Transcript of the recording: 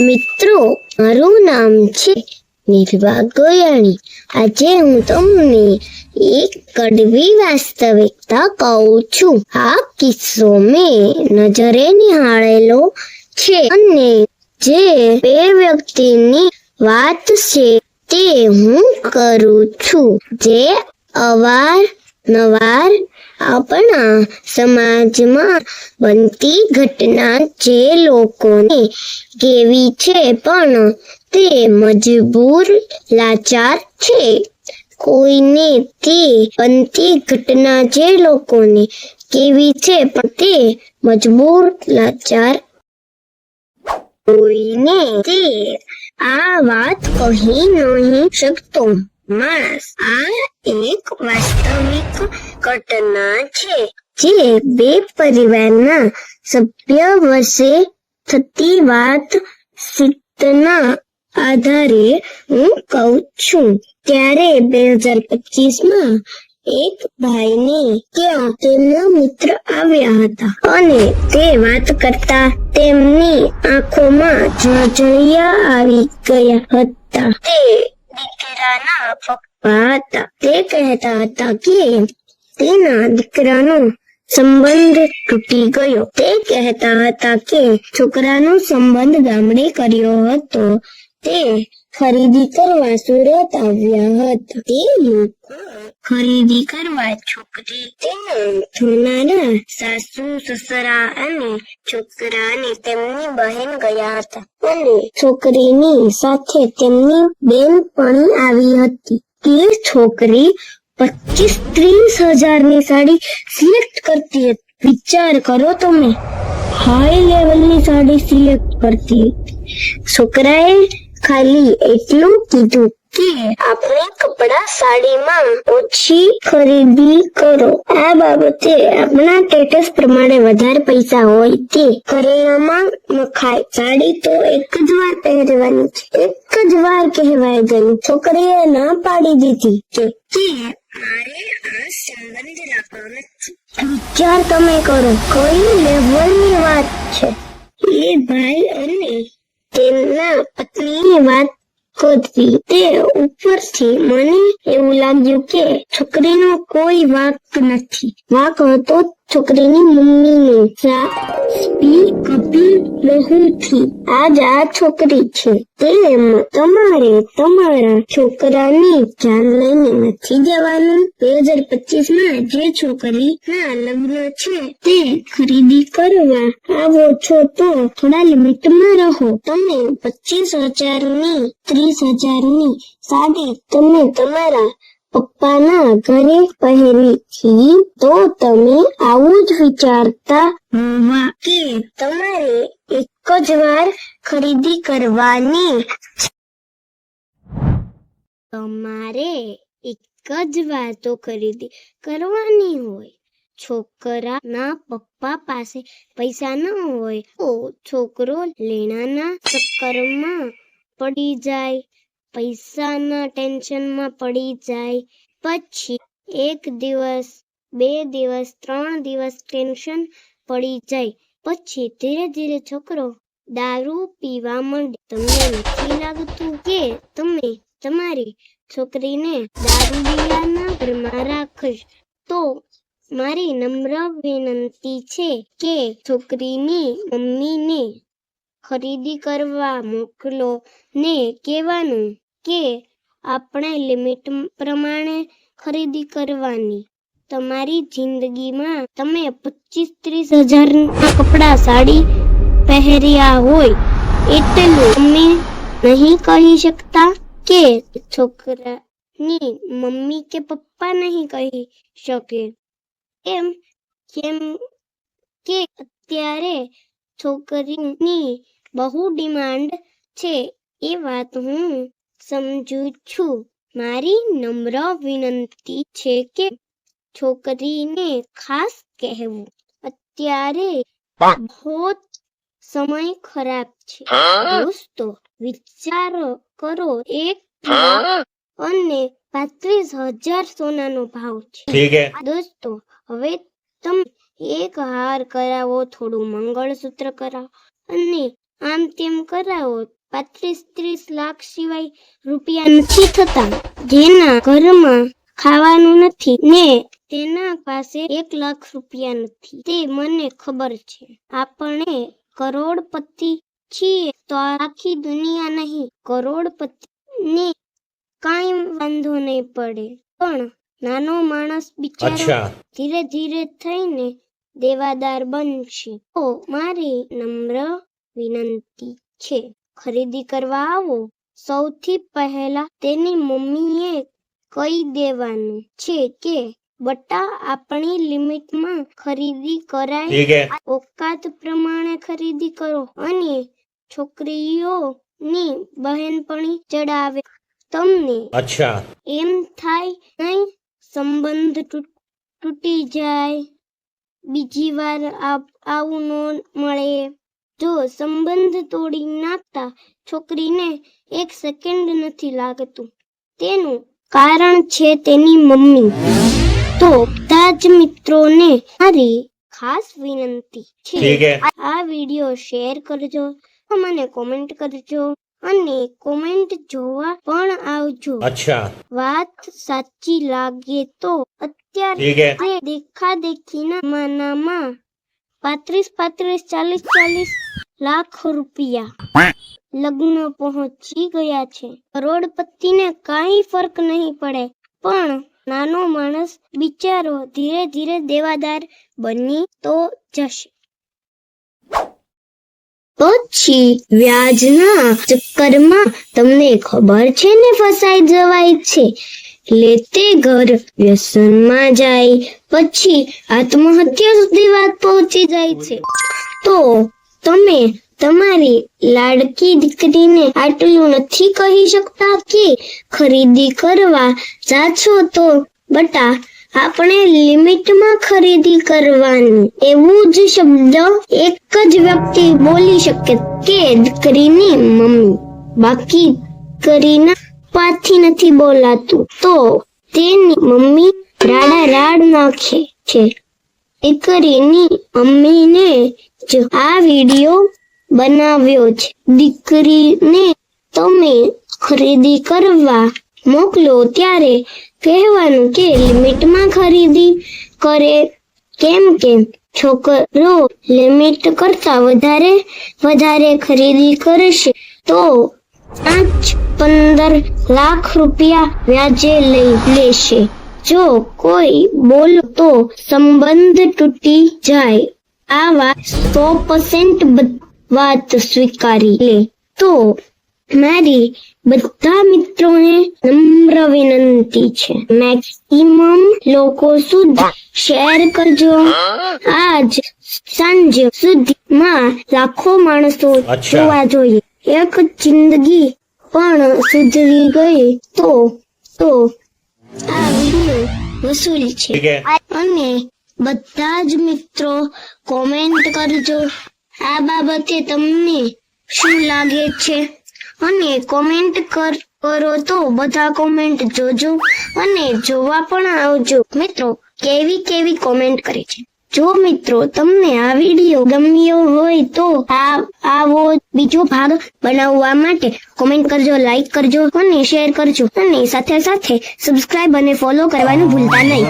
મિત્રો, મારું નામ છે નિર્વા ગોયાણી. આજે હું તમને એક કડવી વાસ્તવિકતા કહું છું. આ કિસ્સો મેં નજરે નિહાળેલો છે અને જે બે વ્યક્તિની વાત છે તે હું કરું છું. જે અવાર નવાર આપણા સમાજમાં બનતી ઘટના જે લોકોને કેવી છે પણ તે મજબૂર લાચાર છે. કોઈને તે બનતી ઘટના જે લોકોને કેવી છે પણ તે મજબૂર લાચાર. કોઈને તે આ વાત કહી નહીં શકતો. માણસ આ એક વાસ્તવિક ઘટના છે, જે બે પરિવારના સભ્ય વચ્ચે થતી વાત સિદ્ધના આધારે હું કહું છું. ત્યારે બે હજાર પચીસમાં એક ભાઈને ત્યાં તેમના મિત્ર આવ્યા હતા અને તે વાત કરતા તેમની આંખોમાં ઝળઝળિયા આવી ગયા હતા. તે દીકરાના પપ્પા હતા તે કહેતા હતા કે તેના દીકરાનો સંબંધ તૂટી ગયો તે કહેતા હતા કે છોકરાનો સંબંધ ગામડે કર્યો હતો તે ખરીદી કરવા સુરત આવ્યા હતા. તે લોકો ખરીદી કરવા છોકરી તેના સાસુ, સસરા અને છોકરાને તેમની બહેન ગયા હતા. અને છોકરીની સાથે તેમની બેન પણ આવી હતી. તે છોકરી પચીસ ત્રીસ હજારની સાડી સિલેક્ટ કરતી હતી. વિચાર કરો તમે. હાઈ લેવલની સાડી સિલેક્ટ કરતી હતી. છોકરાએ ખાલી એટલું કીધું કે આપણે કપડા સાડીમાં ઓછી ખરીદી કરો. આ બાબતે આપણા સ્ટેટસ પ્રમાણે વધારે પૈસા હોય તે કરિયામાં મખાય સાડી તો એક જ વાર પહેરવાની છે. એક જ વાર કહેવાય ગયું છોકરીએ ના પાડી દીધી કે મારે આ સંબંધ રાખવાનો વિચાર તમે કરો, કોઈ લેવલની વાત છે. એ ભાઈ અને તેમના પત્નીની વાત કરતી તે ઉપરથી મને એવું લાગ્યું કે છોકરીનો કોઈ વાંક નથી. વાંક હતો છોકરીની મમ્મીનો સ્પી કપિલ બહુથી આજ આ છોકરી છે. તેમ તમારે તમારા છોકરાની જાન લઈને નથી જવાનું. બે હજાર પચીસમાં જે છોકરી ના લગ્ન છે તે ખરીદી કરવા આવો છો તો થોડા લિમિટમાં રહો. તમે પચીસ હજારની, ત્રીસ હજારની સાડી તમે તમારા પપ્પાના ઘરે પહેરી છે તો તમે આવું જ વિચારતા હોવા કે તમારે એક જ વાર ખરીદી કરવાની. તમારે એક જ વાર તો ખરીદી કરવાની હોય. છોકરાના પપ્પા પાસે પૈસા ન હોય તો છોકરો લેણાના ચક્કરમાં પડી જાય. પૈસાના ટેન્શનમાં પડી જાય. પછી એક દિવસ, બે દિવસ, ત્રણ દિવસ ટેન્શન પડી જાય. પછી ધીરે ધીરે છોકરો દારૂ પીવા માંડે. તમને નથી લાગતું કે તમે તમારી છોકરીને દારૂ પીવાના ઘરમાં રાખશ? તો મારી નમ્ર વિનંતી છે કે છોકરીની મમ્મીને ખરીદી કરવા મોકલો ને કહેવાનું કે આપણે લિમિટ પ્રમાણે ખરીદી કરવાની. તમારી જિંદગીમાં તમે પચીસ ત્રીસ હજારના કપડાં, સાડી પહેર્યા હોય એટલું તમે નહીં કહી શકતા કે છોકરાની મમ્મી કે પપ્પા નહીં કહી શકે. એમ કેમ કે અત્યારે છોકરીની બહુ ડિમાન્ડ છે, એ વાત હું સમજું છું. મારી નમ્ર વિનંતી છે કે છોકરીને ખાસ કહેવું. અત્યારે બહોત સમય ખરાબ છે. દોસ્તો વિચારો કરો. એક અને પાંત્રીસ હજાર સોનાનો ભાવ છે. દોસ્તો હવે તમે એક હાર કરાવો થોડું મંગળસૂત્ર કરાવો અને આમ તેમ કરાવો પાંત્રીસ ત્રીસ લાખ સિવાય રૂપિયા નથી થતા. જેના ઘરમાં ખાવાનું નથી ને તેના પાસે એક લાખ રૂપિયા નથી. તે મને ખબર છે. આપણે કરોડપતિ છીએ તો આખી દુનિયા નહીં કરોડપતિ ને કાંઈ વાંધો નહીં પડે. પણ નાનો માણસ બિચારો ધીરે ધીરે થઈને દેવાદાર બનશે. તો મારી નમ્ર વિનંતી છે. ખરીદી કરવા આવો સૌથી પહેલા તેની મમ્મીએ કહી દેવાનું છે કે બટા આપણી લિમિટમાં ખરીદી કરાય. ઓકાત પ્રમાણે ખરીદી કરો અને છોકરીઓની બહેનપણી ચડાવે. તમને અચ્છા. એમ થાય નહીં સંબંધ તૂટી જાય. બીજી વાર આવું ન મળે. જો સંબંધ તોડી નાખતા છોકરીને એક સેકન્ડ નથી લાગતું. તેનું કારણ છે તેની મમ્મી. તો બધા જ મિત્રોને મારી ખાસ વિનંતી છે. આ વીડિયો શેર કરજો મને કોમેન્ટ કરજો અને કોમેન્ટ જોવા પણ આવજો. અચ્છા. વાત સાચી લાગે તો અત્યારે દેખા દેખીના માનામાં પાંત્રીસ પાંત્રીસ, ચાલીસ ચાલીસ લાખ રૂપિયા. લગ્ન પહોંચી ગયા છે. કરોડપતિને કાંઈ ફરક નહીં પડે. પણ નાનો માણસ બિચારો ધીરે ધીરે દેવાદાર બની તો જશે. પછી વ્યાજના ચક્કરમાં તમને ખબર છે ને ફસાઈ જવાય છે. લેતે ઘર વ્યસનમાં જાય. પછી આત્મહત્યા સુધી વાત પહોંચી જાય છે. તો તમે તમારી લાડકી દીકરીને આટલું નથી કહી શકતા કે ખરીદી કરવા જાછો તો? બટા, આપણે લિમિટમાં ખરીદી કરવાની. એવું જ શબ્દ એક જ વ્યક્તિ બોલી શકે કે દીકરીની મમ્મી. બાકી કરીના પાથી નથી બોલાતું. તો તેની મમ્મી રાડા રાડ નાખે છે. દીકરીની મમ્મીને જ આ વિડિયો બનાવ્યો છે. દીકરીને તમે ખરીદી કરવા મોકલો ત્યારે કહેવાનું કે લિમિટમાં ખરીદી કરે. કેમ કે છોકરો લિમિટ કરતા વધારે વધારે ખરીદી કરશે. તો પાંચ પંદર લાખ રૂપિયા વ્યાજે લઈ લેશે. જો કોઈ બોલ તો સંબંધ તૂટી જાય આ વાત સો પર્સન્ટ વાત સ્વીકારી લે. તો મારી બધા મિત્રોને નમ્ર વિનંતી છે. મેક્સિમમ લોકો સુધી શેર કરજો. આજ સાંજ સુધીમાં લાખો માણસો જોવા જોઈએ. એક જિંદગી પણ સુધરી ગઈ તો તો આ વીડિયો વસૂલી છે. અને બધા જ મિત્રો કોમેન્ટ કરજો. આ બાબતે તમને શું લાગે છે? અને કોમેન્ટ કર કરો તો બધા કોમેન્ટ જોજો અને જોવા પણ આવજો. મિત્રો કેવી કેવી કોમેન્ટ કરે છે? જો મિત્રો તમને આ વીડિયો ગમ્યો હોય તો આ આવો બીજો ભાગ બનાવવા માટે કોમેન્ટ કરજો લાઈક કરજો અને શેર કરજો. અને સાથે સાથે સબસ્ક્રાઇબ અને ફોલો કરવાનું ભૂલતા નહીં.